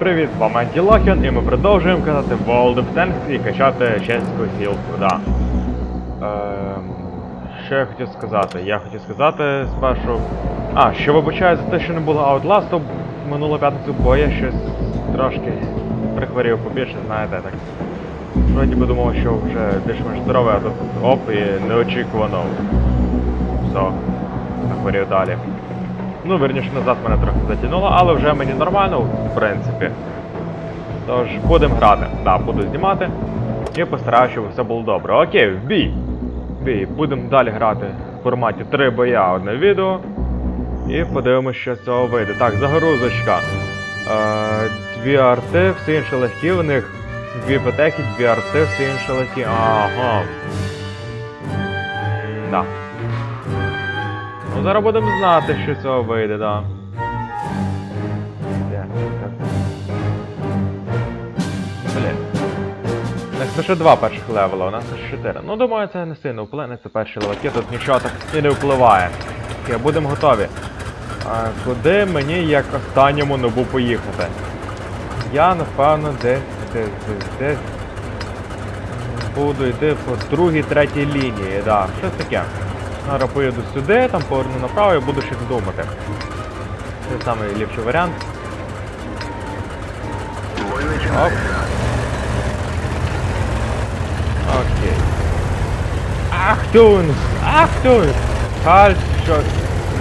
привіт! З вами Антілохін і ми продовжуємо казати World of Tanks і качати чеську гілку, да. Ем, що я хотів сказати? Я хотів сказати спершу. А, що вибачаю за те, що не було Outlast минулу п'ятницю, бо я щось трошки прихворів побільше, знаєте, так. Вроді би думав, що вже більш-менш здоровий, а тут оп і неочікувано. Все, захворів далі. Ну, верніше назад мене трохи затягнуло, але вже мені нормально, в принципі. Тож, будемо грати. Да, буду знімати. І постараюся, щоб все було добре. Окей, бій! Бій. Будемо далі грати в форматі 3 боя, одне відео. І подивимося, що з цього вийде. Так, загрузочка. Е, дві арти, всі інші легкі, в них дві петехи, дві арти, всі інші легкі. Ага. Да. Ну зараз будемо знати, що цього вийде, да. Блін. У нас лише два перших левела, у нас аж чотири. Ну думаю, це не сильно вплине, це перші леваки, тут нічого так і не впливає. Окей, будемо готові. А, куди мені як останньому нобу поїхати? Я напевно десь десь десь десь буду йти по другій, третій лінії, да. Щось таке. Зараз поїду сюди, там поверну направо і буду щось думати. Це найліпший варіант. Оп. Окей. Ахтунс! Ахтунс! Халь, що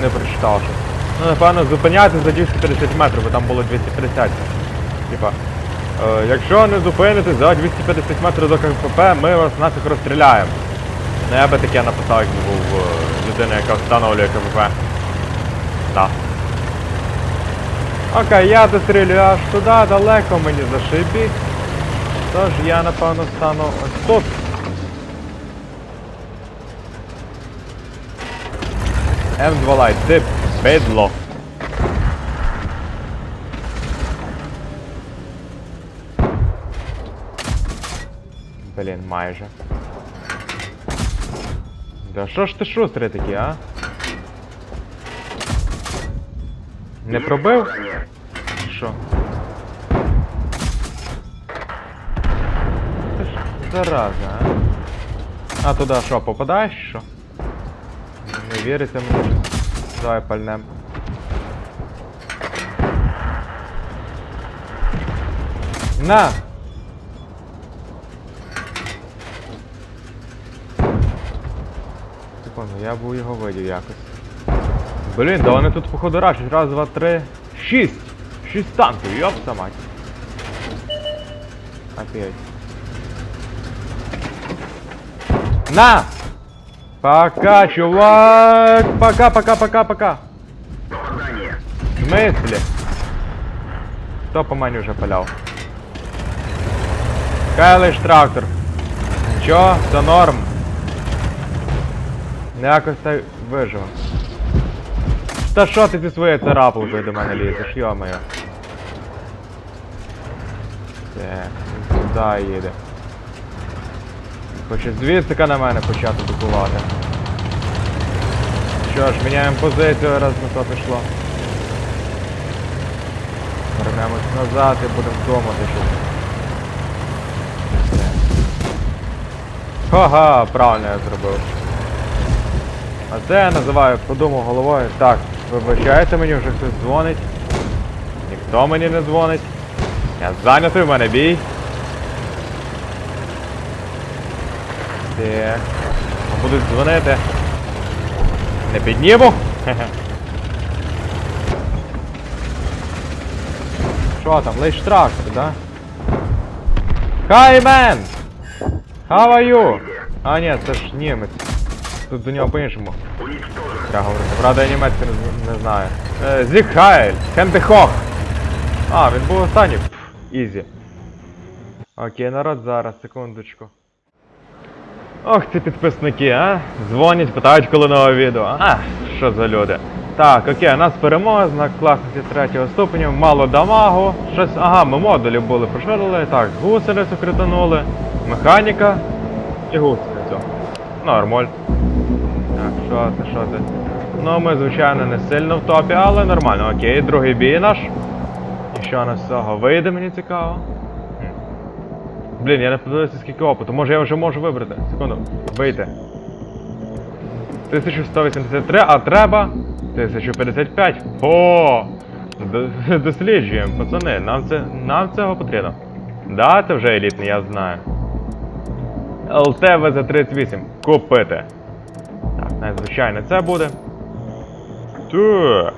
не прочитав щось. Ну, напевно, зупиняти за 250 метрів, бо там було 250. Типа. Е, якщо не зупинитись за 250 метрів до КПП, ми вас нафіг розстріляємо. Ну я би таке написав, якби був е, людина, яка встановлює КПП. Так. Окей, я дострілюю аж туди, далеко мені зашибіть. Тож я напевно стану ось тут. М2 Light, ти бидло. Блін, майже. Да що ж ти шустрий такий, а? Не пробив? Що? Ти ж зараза, а? А туди що, попадаєш що? Не вірите мені? Давай пальнем. На! Секунду, я б його видів якось. Блін, да вони тут походу рашать. Раз, два, три. Шість! Шість танків, йопса мать. Опять. На! Пока, чувак! Пока, пока, пока, пока! В смысле? Хто по мені вже паляв? Кайлиш трактор. Чо? Це норм. Якось так виживе. Та що ти зі своєю царапулкою до мене лізеш, йо-моє. Так, сюди їде. Хоче звідсика на мене почати дукувати. Що ж, міняємо позицію, раз на то пішло. Вернемось назад і будемо думати щось. Ха-ха, правильно я зробив. А це я називаю подумав головою. Так, вибачайте мені вже хтось дзвонить. Ніхто мені не дзвонить. Я зайнятий, в мене бій. Так. Будуть дзвонити. Не підніму. Що там, лиш трактор, да? Hi, man! How are you? А, ні, це ж німець. Тут до нього по-іншому. Треба говорити. Правда, я німецький не, не знаю. Е, Зіхайль! Хендехох! А, він був останній. Ізі. Окей, народ, зараз, секундочку. Ох, ці підписники, а? Дзвонять, питають, коли нове відео. А, що за люди? Так, окей, у нас перемога, знак класності третього ступеня, мало дамагу. Щось. Ага, ми модулі були поширили. Так, гусеницю кританули, механіка і гусеницю. Нормаль. Що це, що це? Ну, ми, звичайно, не сильно в топі, але нормально. Окей, другий бій наш. І що на з цього вийде, мені цікаво. Блін, я не подивився скільки опиту. Може я вже можу вибрати. Секунду. Вийти. 1183, а треба 1055. О! Досліджуємо, пацани, нам це нам цього потрібно. Да, це вже елітний, я знаю. ЛТВ за 38. Купити. Так, найзвичайно це буде. Так.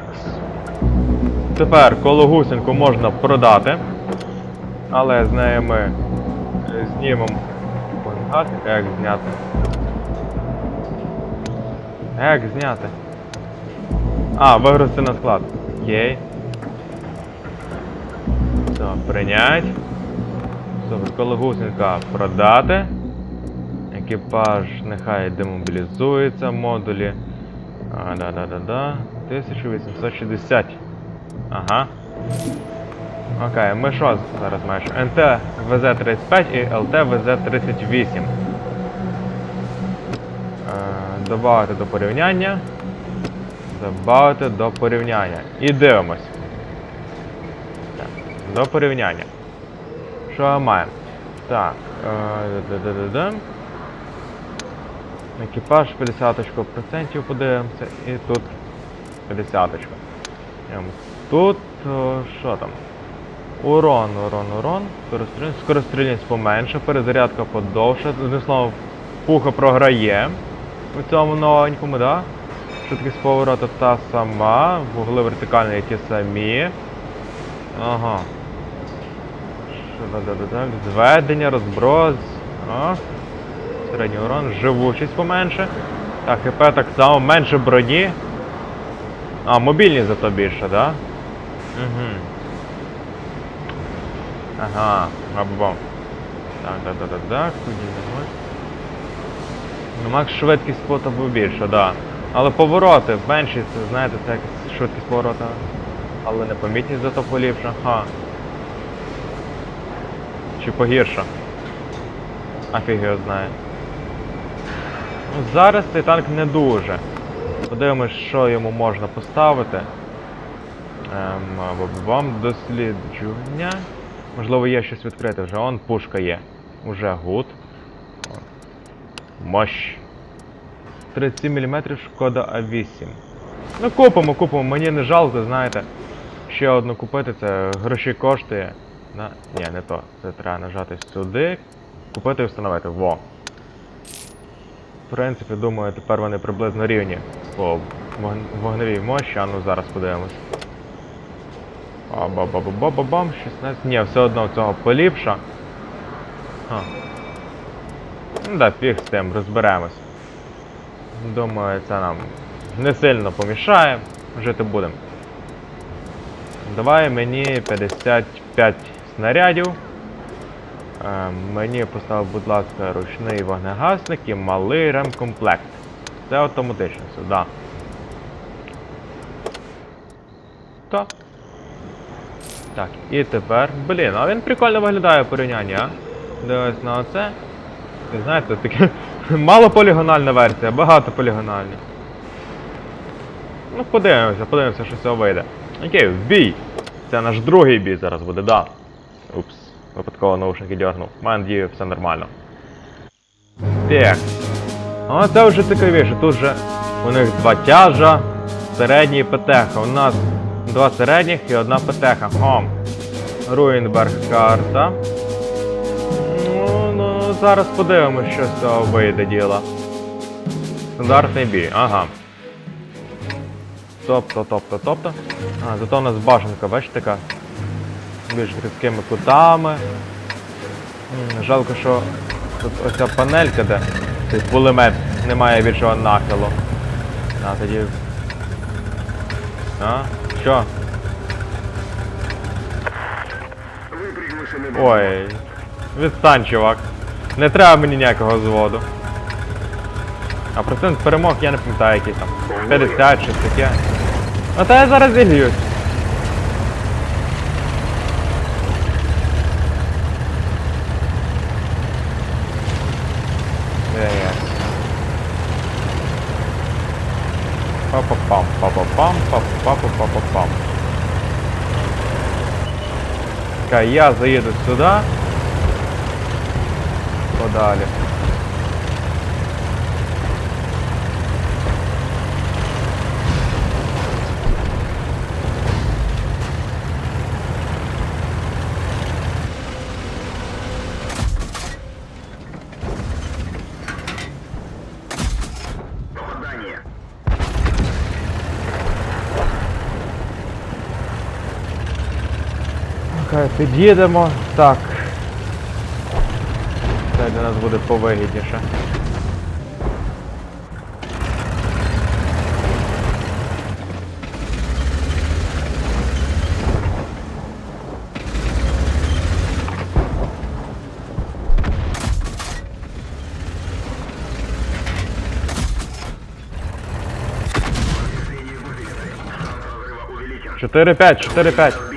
Тепер кологусинку можна продати. Але з нею ми е, знімемо. Понгати, як зняти. Як зняти? А, вигрузити на склад. Єй. Все, прийнять. Супер, кологусинка продати. Екіпаж нехай демобілізується, модулі. А, да-да-да-да. 1860. Ага. Окей, ми що зараз маєш? НТ ВЗ-35 і ЛТ ВЗ-38. Е, Добавити до порівняння. Добавити до порівняння. І дивимось. Так, до порівняння. Що маємо? Так. е, да-да-да-да. Екіпаж 50 процентів подивимося. І тут 50 Тут що там? Урон, урон, урон. Скорострільність, поменше, перезарядка подовше. Одним словом, пуха програє у цьому новенькому, да? Швидкість повороту та сама, вугли вертикальні ті самі. Ага. Зведення, розброс. А. Середній урон, живучість поменше. Так, ХП так само, менше броні. А, мобільність зато більше, да? Угу. Ага, бабом. Так, да, да, да, да, тоді не. Ну, макс швидкість спота був більше, да. Але повороти менші, це знаєте, це якась швидкість поворота. Але непомітність зато поліпша. Ха. Чи погірша? Афіг його знає. Зараз цей танк не дуже. Подивимось, що йому можна поставити. Ем, вам дослідження. Можливо, є щось відкрите вже. Он пушка є. Уже гуд. Мощ. 37 мм шкода А8. Ну купимо, купимо, мені не жалко, знаєте. Ще одну купити, це гроші коштує. На... Ні, не то. Це треба нажати сюди. Купити і встановити. Во. Принципі, думаю, тепер вони приблизно рівні по вогневій мощі, а ну зараз подивимось. Ба-ба-ба-ба-ба-бам, 16. Ні, все одно цього поліпша. Ну да, фіг з тим, розберемось. Думаю, це нам не сильно помішає. Жити будемо. Давай мені 55 снарядів. Е, мені постав, будь ласка, ручний вогнегасник і малий ремкомплект. Це автоматично сюди. Так. Так, і тепер. Блін, а він прикольно виглядає в порівнянні, а? Дивись на оце. Ви знаєте, таке мало полігональна версія, багато полігональні. Ну, подивимося, подивимося, що з цього вийде. Окей, бій! Це наш другий бій зараз буде, да. Упс, випадково наушники дьорнув. Мене діє все нормально. Так. А це вже цікавіше. Тут же у них два тяжа, середній і петеха. У нас два середніх і одна петеха. Хом. Руїнберг карта. Ну, ну, зараз подивимось, що з цього вийде діло. Стандартний бій, ага. Тобто, тобто, тобто. А, зато у нас башенка, бачите, така. Більш різкими кутами. Жалко, що тут оця панелька, де пулемет немає більшого нахилу. А тоді. А? Що? Ой. Відстань, чувак. Не треба мені ніякого зводу. А процент перемог я не пам'ятаю який там. 50 щось таке. А та я зараз зігріюсь. Па-па-пам, па-па-пам, па-па-па-па-пам. Я заеду сюда. Подалі. Під'їдемо. Так. Це для нас буде повигідніше. Чотири п'ять, чотири п'ять.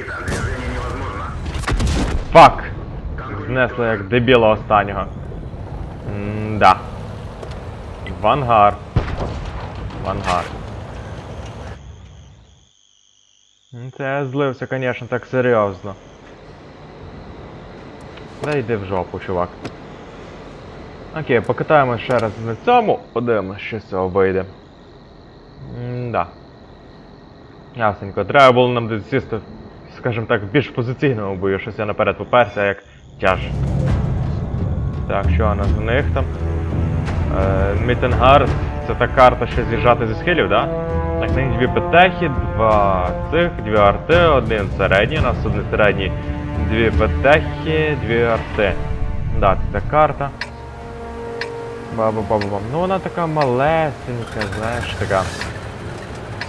Фак! Знесли як дебіла останнього. М-да. Вангар. Вангар. Це я злився, звісно, так серйозно. Да йди в жопу, чувак. Окей, покатаємо ще раз на цьому, подивимось, що з цього вийде. М-да. Ясненько, треба було нам десь сісти, скажімо так, в більш позиційному бою, щось я наперед поперся, як тяж. Так, що у нас в них там? Е, Мітенгар, це та карта, що з'їжджати зі схилів, да? Так, на них дві петехи, два цих, дві арти, один середній, у нас один середній, дві петехи, дві арти. Да, це та карта. Ба-ба-ба-ба-бам. Ну вона така малесенька, знаєш, така.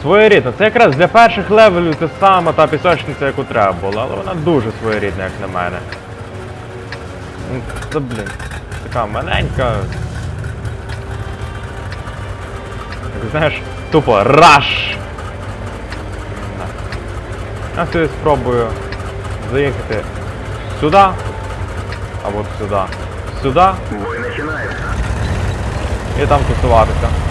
Своєрідна. Це якраз для перших левелів це сама та пісочниця, яку треба було, але вона дуже своєрідна, як на мене. Ну, Це, блін, така маленька. Як знаєш, тупо раш! Я собі спробую заїхати сюди, або сюди, сюди і там тусуватися.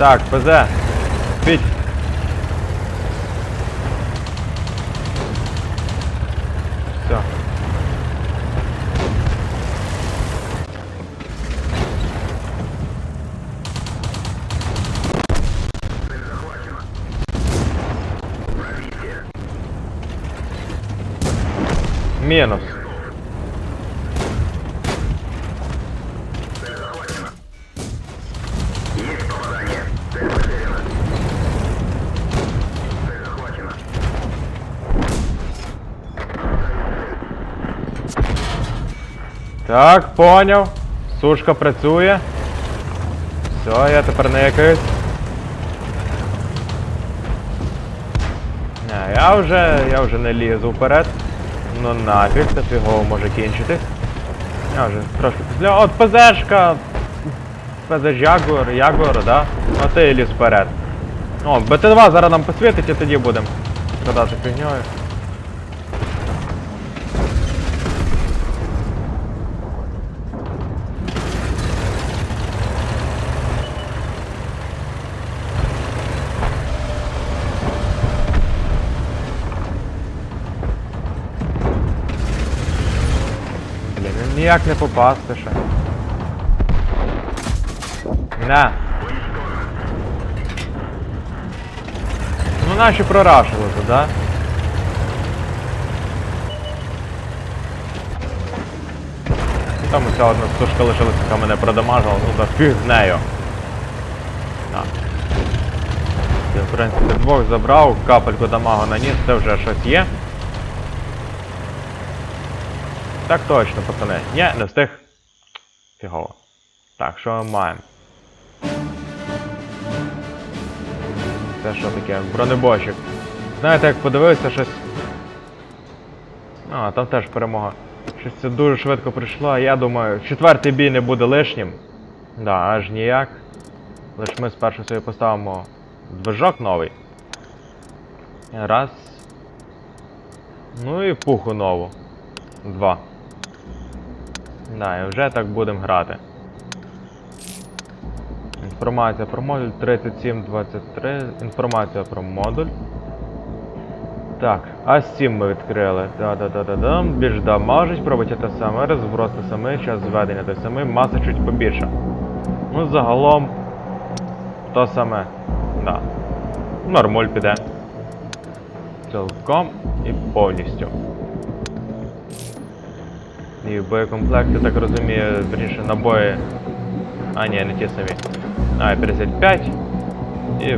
Так, ПЗ. Піть. Все. Цель Так, поняв. Сушка працює. Все, я тепер не якаюсь. Не, я вже. я вже не лізу вперед. Ну нафіг, це фігово може кінчитись. Я вже трошки після. От ПЗшка! ПЗ Ягуар, Ягуар, да? Ну ти ліз вперед. О, БТ-2 зараз нам посвітить і тоді будемо складати фігньою. Ніяк не попасти ще. На. Ну наші прорашили тут, да? Там ця одна стужка лишилася, яка мене продамажила, ну да фіг з нею. На. Я, в принципі, двох забрав, капельку дамагу наніс, це вже щось є. Так точно, пацани. Ні, не встиг. Фігово. Так, що ми маємо? Це що таке? Бронебойщик. Знаєте, як подивився щось. А, там теж перемога. Щось це дуже швидко прийшло, я думаю, четвертий бій не буде лишнім. Да, аж ніяк. Лиш ми спершу собі поставимо движок новий. Раз. Ну і пуху нову. Два. Да, і вже так будемо грати. Інформація про модуль 3723. Інформація про модуль. Так, а 7 ми відкрили. Да-да-да-да-дам. Більш дамажить, пробиття те саме, розброс те саме, час зведення те саме, маса чуть побільше. Ну, загалом. То саме. Да. Нормуль піде. Цілком і повністю. І боєкомплекти, так розумію, верніше набої. А, ні, не ті самі. А, 55. І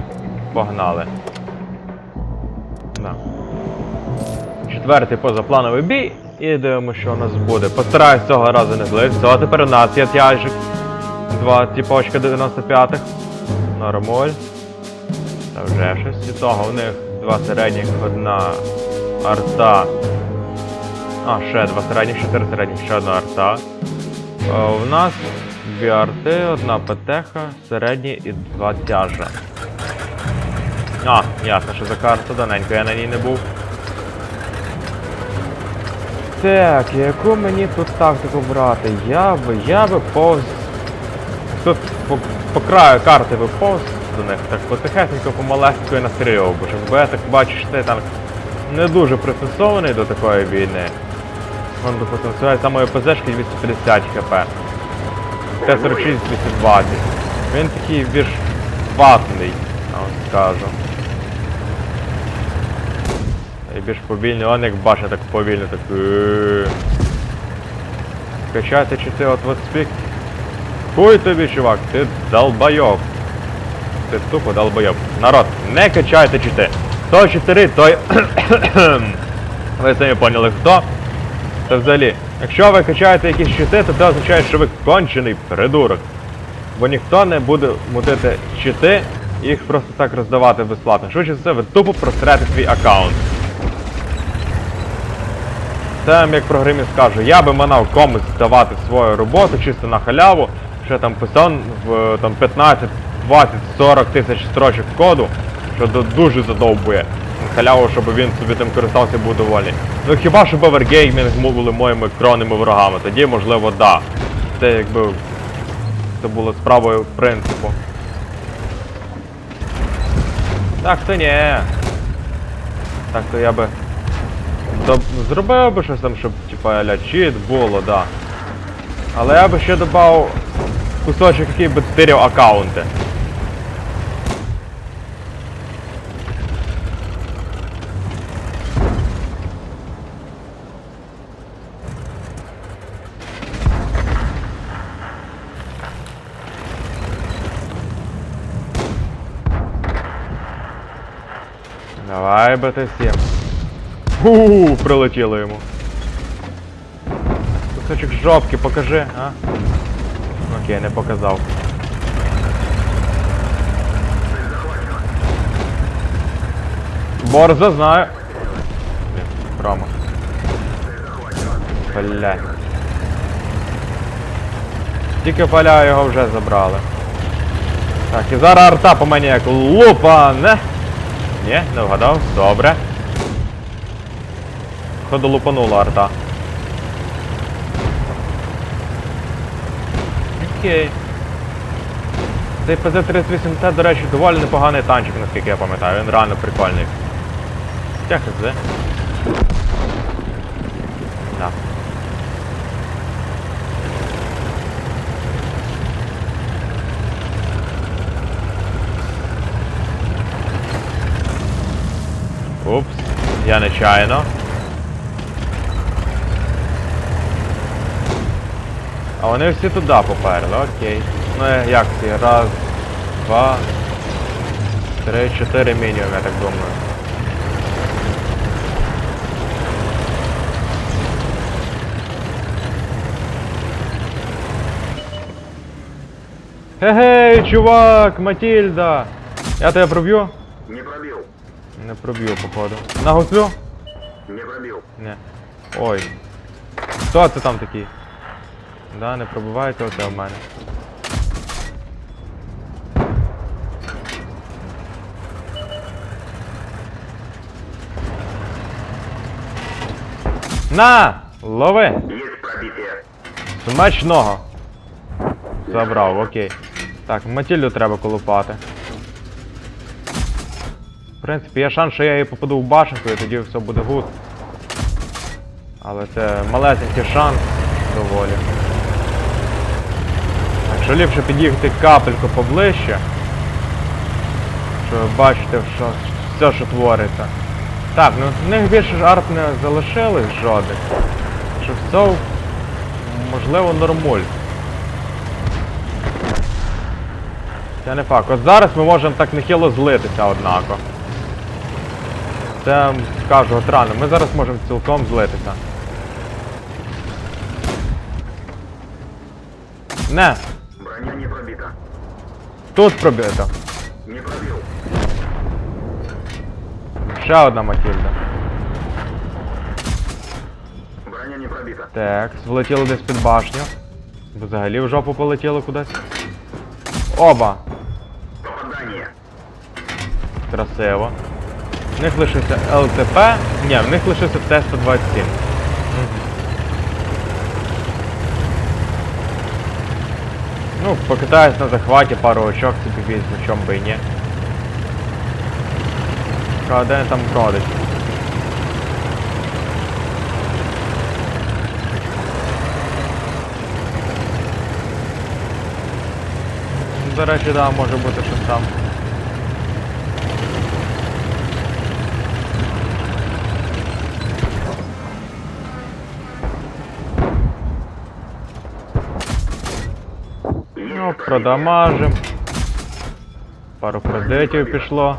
погнали. Да. Четвертий позаплановий бій. І дивимося, що у нас буде. Постараюсь цього разу не злитися. А тепер у нас є тяжик. Два тіпочка 95-х. Нормаль. Та вже щось. І того в них два середніх, одна арта. А, ще два середніх, чотири середніх, ще одна арта. У нас дві арти, одна ПТХ, середні і два тяжа. А, ясно, що за карта давненько я на ній не був. Так, яку мені тут тактику брати? Я би, я би повз. Тут по, по краю карти би повз до них, так потихесенько помалесенько і настрілював, бо я так бачу, що цей танк не дуже пристосований до такої війни. Потенціалу самої ПЗшки 250 хп. Т-46 220. Він такий більш ватний, я вам скажу. І більш повільний, он як бачите, так повільно, так. е. Качати чи от от спік. Хуй тобі, чувак, ти долбойоб. Ти тупо долбойоб. Народ, не качайте чити. Хто чотири, той. ви самі поняли хто. Та взагалі, якщо ви качаєте якісь щити, то це означає, що ви кончений придурок. Бо ніхто не буде мутити щити і їх просто так роздавати безплатно. Швидше за все, ви тупо просрете свій аккаунт. Це як програміст скажу, я би манав комусь здавати свою роботу чисто на халяву, що там писав в там 15, 20, 40 тисяч строчок коду, що дуже задовбує халяву, щоб він собі тим користався був довольний. Ну хіба що Бевергеймінг були моїми кронними ворогами, тоді можливо да. Це якби це було справою принципу. Так то ні. Так то я би Доб... Зробив би щось там, щоб типа аля чит було, да. Але я би ще додав кусочок, який би стирив аккаунти. Давай БТ-7. Фу, прилетіло йому. Кусочок жопки покажи, а? Окей, не показав. Борза знаю. Промах. Блядь. Тільки поля його вже забрали. Так, і зараз арта по мені як лупа, не? Ні, не вгадав, добре. Ходу лупанула арта. Окей. Цей ПЗ-38Т, до речі, доволі непоганий танчик, наскільки я пам'ятаю, він реально прикольний. Хоча Упс, я нечаянно. А вони всі туди поперли, окей. Ну як ці? Раз, два, три, чотири мінімум, я так думаю. Хе-гей, чувак, Матільда! Я тебе проб'ю? Не пробил. Не проб'ю, походу. На гуслю? Не пробил. Не. Ой. Хто це там такий? Да, не пробивається оце в мене. На! Лови! Есть пробитие. Смачного! Забрав, окей. Так, Матільду треба колупати. В принципі, є шанс, що я її попаду в башенку і тоді все буде гуд. Але це малесенький шанс доволі. Так що ліпше під'їхати капельку поближче. Щоб ви бачите, що, все, що твориться. Так, ну в них більше ж арт не залишилось жодних. Що все можливо нормуль. Це не факт. От зараз ми можемо так нехило злитися однако. Це скажу от рано. Ми зараз можемо цілком злитися. Не, Броня не пробита. тут пробито. Не пробил. Ще одна Матільда. Броня не пробита. Так, влетіло десь під башню. Взагалі в жопу полетіло кудись. Оба! Попадание. Красиво. В них лишився ЛТП. Ні, в них лишився Т-127. Ну, покатаюсь на захваті, пару очок собі візьму, чом би і ні. А де там бродить? До речі, да, може бути щось там. Продамажим. Пару кредитів пішло.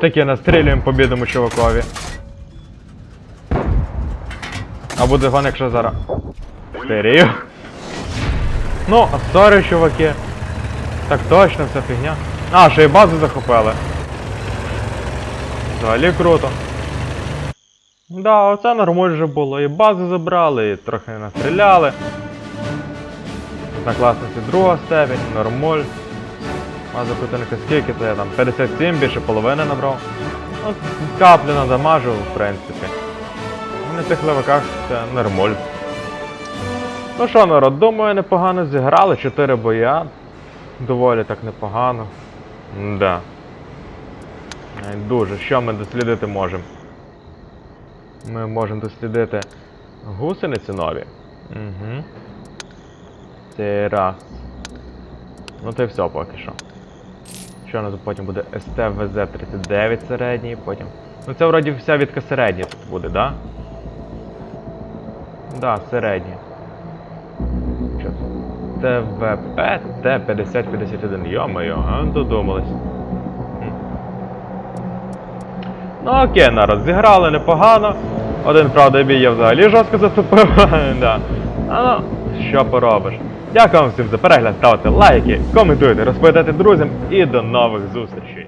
Таке настрілюємо по бідному чувакові. А буде гон, якщо зараз. Стерію. Ну, сорі, чуваки. Так точно, вся фігня. А, ще й базу захопили. Взагалі круто. Да, оце нормально було. І базу забрали, і трохи настріляли. На класниці друга степень, нормаль. База противника скільки це я там? 57, більше половини набрав. Ну, каплю надамажив, в принципі. На цих леваках це нормаль. Ну що, народ, думаю, непогано зіграли. 4 боя. Доволі так непогано. Да. Дуже. Що ми дослідити можемо? Ми можемо дослідити гусениці нові. Угу. Це раз. Ну то й все поки що. Що у нас потім буде СТВЗ-39 середній, потім. Ну це вроді вся відка середня тут буде, да? Да, середня. Що це? ТВП Т5051. Йо-моє, додумались. Ну окей, нараз зіграли непогано. Один, правда, бій я взагалі жорстко заступив. да. А ну, що поробиш. Дякую вам всім за перегляд, ставте лайки, коментуйте, розповідайте друзям і до нових зустрічей.